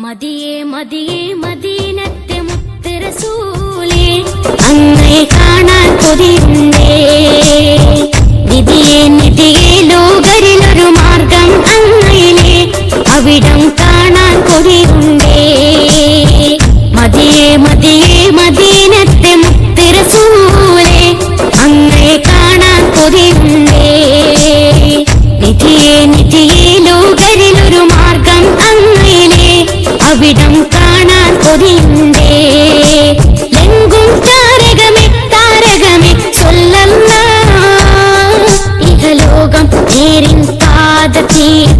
മതിയേ മതിയേ മദീനത്തെ മുത്തരസൂലേ. അങ്ങയെ കാണാൻ കൊതിയുണ്ടേ. നിധിയെ നിധിയെ ലോകരിലൊരു മാർഗം അങ്ങയിലേ. അവിടം കാണാൻ കൊതിയുണ്ടേ. മതിയേ മതിയേ മദീനത്തെ മുത്തരസൂലേ. അങ്ങയെ കാണാൻ കൊതിയുണ്ടേ. உன்னிடம் காணான் பொதிந்தே. எங்கும் தாரகமே தாரகமே சொல்லல்லா. இகலோகம் நேரின் பாதத்தில்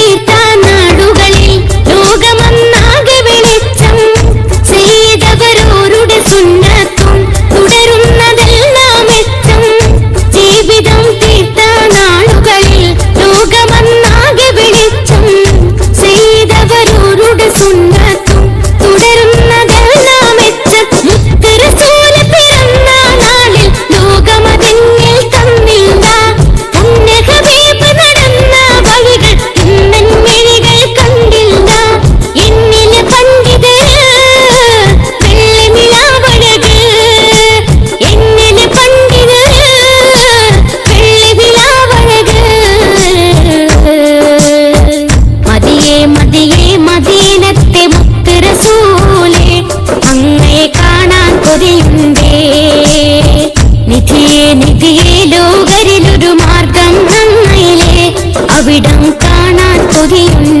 നിധിയെ ലോകരിലൊരു മാർഗം നന്നയിലേ അവിടം കാണാൻ കൊതിയുണ്ട്.